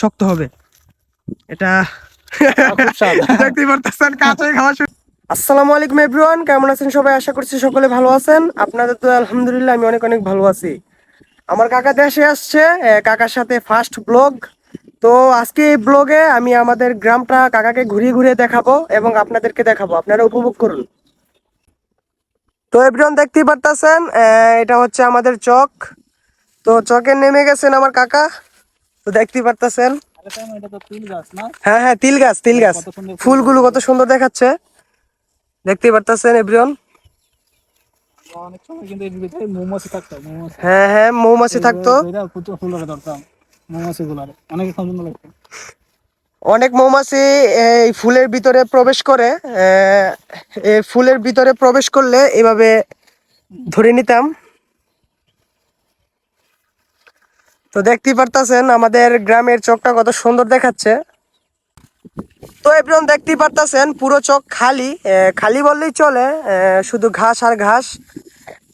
শক্ত হবে। এটা দেখতেই পারতেছেন কাঁচাই খাওয়া শুরু। আসসালামু আলাইকুম এভরিওয়ান কেমন আছেন সবাই? আশা করছি সকলে ভালো আছেন। আপনাদের তো আলহামদুলিল্লাহ, আমি অনেক অনেক ভালো আছি। আমার কাকা দেশে আসছে কাকার সাথে ফার্স্ট ব্লগ তো আজকে এই ব্লগে আমি আমাদের গ্রামটা কাকাকে ঘুরিয়ে ঘুরিয়ে দেখাবো এবং আপনাদেরকে দেখাবো। আপনারা উপভোগ করুন। তো এভরিওয়ান দেখতেই পারতেছেন এটা হচ্ছে আমাদের চক। তো চকে নেমে গেছেন আমার কাকা। তো দেখতেই পারতেছেন। হ্যাঁ হ্যাঁ তিল গাছ তিল গাছ। ফুল। ফুলগুলো কত সুন্দর দেখাচ্ছে। দেখতেই পারতেছেন এভরিওন হ্যাঁ হ্যাঁ মৌমাছি থাকতো। অনেক মৌমাছি এই ফুলের ভিতরে প্রবেশ করে। ফুলের ভিতরে প্রবেশ করলে এভাবে ধরে নিতাম। তো দেখতেই পারতাছেন, আমাদের গ্রামের চকটা কত সুন্দর দেখাচ্ছে। তো এভরিওয়ান দেখতেই পারতাছেন, পুরো চক খালি খালি বললেই চলে শুধু ঘাস আর ঘাস।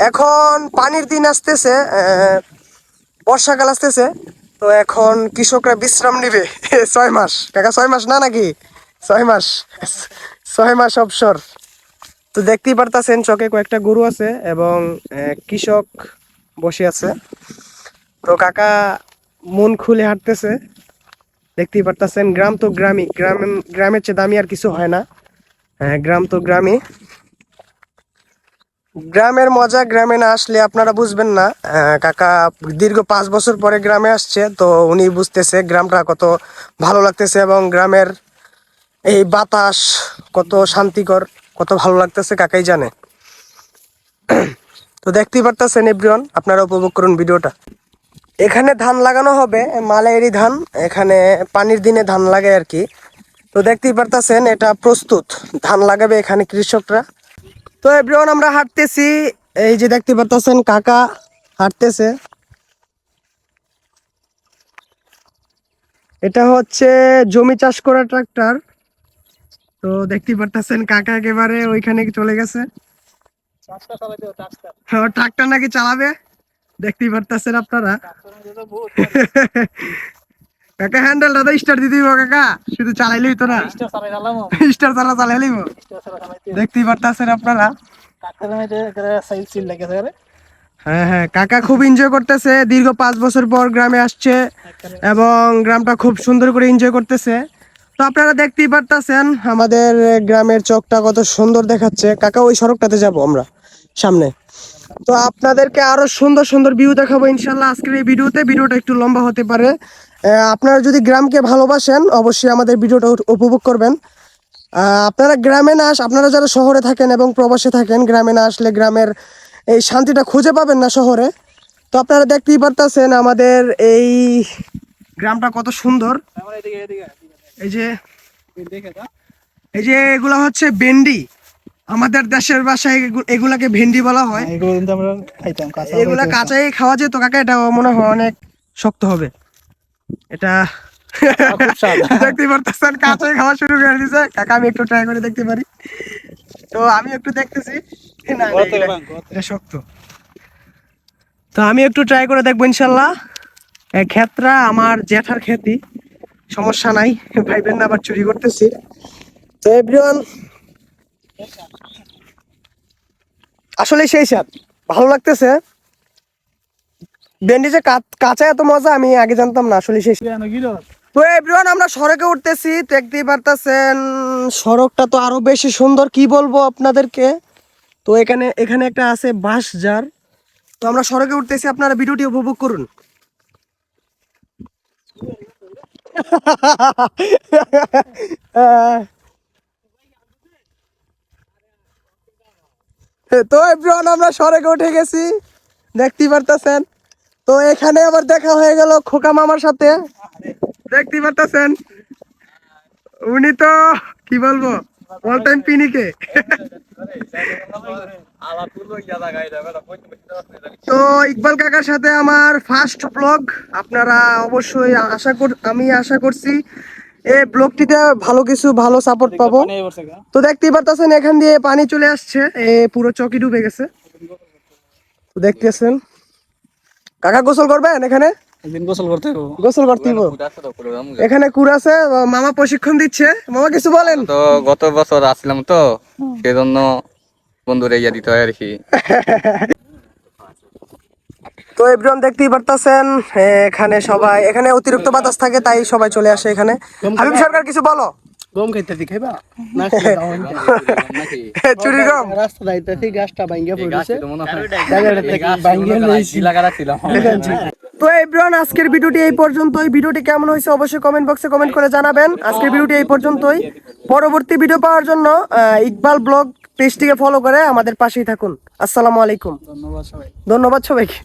এখন পানির দিন আসতেছে বর্ষাকাল আসতেছে, তো এখন কৃষকরা বিশ্রাম নিবে ছয় মাস। কাকা, ছয় মাস না নাকি? ছয় মাস ছয় মাস অবসর। তো দেখতেই পারতাছেন, চকে কয়েকটা গরু আছে এবং কৃষক বসে আছে। তো কাকা, মন খুলে হাঁটতেছে। দেখতেই পারতেছেন, গ্রাম তো গ্রামই। গ্রাম, গ্রামের চেয়ে দামি আর কিছু হয় না। হ্যাঁ গ্রাম তো গ্রামই। গ্রামের মজা, গ্রামে না আসলে আপনারা বুঝবেন না। কাকা দীর্ঘ পাঁচ বছর পরে গ্রামে আসছে, তো উনি বুঝতেছে গ্রামটা কত ভালো লাগতেছে এবং গ্রামের এই বাতাস কত শান্তিকর, কত ভালো লাগতেছে, কাকাই জানে। তো দেখতেই পারতেছেন, এভরিওয়ান, আপনারা উপভোগ করুন ভিডিওটা। এখানে ধান লাগানো হবে মালাইরি ধান। এখানে পানির দিনে ধান লাগে আর কি। তো দেখতেই পারতেছেন এটা প্রস্তুত। ধান লাগাবে এখানে কৃষকরা। তো এভরিওয়ান আমরা হাঁটতেছি। এই যে দেখতে পারতেছেন কাকা হাঁটতেছে। এটা হচ্ছে জমি চাষ করা ট্রাক্টর। তো দেখতে পারতেছেন কাকা একেবারে ওইখানে চলে গেছে। চাষটা ট্রাক্টর নাকি চালাবে? দেখতেই পারতেছেন আপনারা? কাকা হ্যান্ডেলটা তো স্টার্ট দিতে কাকা। শুধু চালাইলেই তো না। স্টার চালা চালাইলেই দেখতেই পারতেছেন আপনারা। হ্যাঁ হ্যাঁ কাকা খুব এনজয় করতেছে। দীর্ঘ পাঁচ বছর পর গ্রামে আসছে এবং গ্রামটা খুব সুন্দর করে এনজয় করতেছে। তো আপনারা দেখতেই পারতেছেন আমাদের গ্রামের চকটা কত সুন্দর দেখাচ্ছে। কাকা ওই সড়কটাতে যাব আমরা। সামনে। তো আপনাদেরকে আরও সুন্দর সুন্দর ভিউ দেখাবো ইনশাল্লাহ আজকের এই ভিডিওতে। ভিডিওটা একটু লম্বা হতে পারে। আপনারা যদি গ্রামকে ভালোবাসেন অবশ্যই আমাদের ভিডিওটা উপভোগ করবেন। আপনারা গ্রামে না আস আপনারা যারা শহরে থাকেন এবং প্রবাসে থাকেন গ্রামে না আসলে গ্রামের এই শান্তিটা খুঁজে পাবেন না শহরে। তো আপনারা দেখতেই পারতেছেন আমাদের এই গ্রামটা কত সুন্দর। এই যে এই যে এগুলো হচ্ছে ভেন্ডি আমাদের দেশের ভাষায় এগু- এগুলাকে ভেন্ডি বলা হয়। এগুলো কিন্তু আমরা খাইতাম কাঁচা এগুলা কাঁচাই খাওয়া যেত কাকা এটা মনে হয় অনেক শক্ত হবে। এটা দেখতে পারতেছেন কাঁচাই খাওয়া শুরু করে দিছে। কাকা আমি একটু ট্রাই করে দেখতে পারি। তো আমি একটু দেখতেছি। না, এটা- শক্ত। তো আমি একটু ট্রাই করে দেখব ইনশাল্লাহ। এই ক্ষেতটা আমার জ্যাঠার খেতি সমস্যা নাই ভাইবেন না আবার চুরি করতেছি। তো এভরিওয়ান আসলে সেই স্বাদ। ভালো লাগতেছে। ভেন্ডি যে কাঁচা এত মজা আমি আগে জানতাম না আসলে সেই তো এভরিওয়ান আমরা সড়কে উঠতেছি। দেখতেই পারতেছেন সড়কটা তো আরও বেশি সুন্দর কি বলব আপনাদেরকে? তো এখানে এখানে একটা আছে বাঁশ যার তো আমরা সড়কে উঠতেছি আপনারা ভিডিওটি উপভোগ করুন। আহ, তো এভরিওয়ান আমরা সড়কে উঠে গেছি। দেখতেই পারতেছেন? তো এখানে আবার দেখা হয়ে গেল খোকা মামার সাথে। দেখতেই পারতেছেন? উনি তো, কি বলব অল টাইম পিনিকে। তো ইকবাল কাকার সাথে আমার ফার্স্ট ব্লগ আপনারা অবশ্যই আশা কর আমি আশা করছি এই ব্লগটিতে ভালো কিছু ভালো সাপোর্ট পাবো। তো দেখতেই পারতেছেন এখান দিয়ে পানি চলে আসছে। এ পুরো চকি ডুবে গেছে। তো দেখতেছেন। কাকা গোসল করবেন এখানে? গোসল করতে গোসল করতে এখানে কুর আছে মামা প্রশিক্ষণ দিচ্ছে। মামা কিছু বলেন? তো গত বছর আসলাম তো সেজন্য বন্ধুরে ইয়া দিতে হয় আর কি। তো এভরিওয়ান দেখতেই পারতাছেন এখানে সবাই এখানে অতিরিক্ত বাতাস থাকে তাই সবাই চলে আসে এখানে। হাবিব সরকার কিছু বলো? গম খাইতে খাইবা? না চুরি গম? রাস্তা দাইতেছি গাছটা ভাঙ্গিয়া পড়েছে। তো এভরিওয়ান আজকের ভিডিওটি এই পর্যন্তই। ভিডিওটি কেমন হয়েছে অবশ্যই কমেন্ট বক্সে কমেন্ট করে জানাবেন। আজকের ভিডিওটি এই পর্যন্তই। পরবর্তী ভিডিও পাওয়ার জন্য আহ, ইকবাল ব্লগ পেজটিকে ফলো করে আমাদের পাশেই থাকুন। আসসালামু আলাইকুম। ধন্যবাদ সবাই ধন্যবাদ সবাইকে।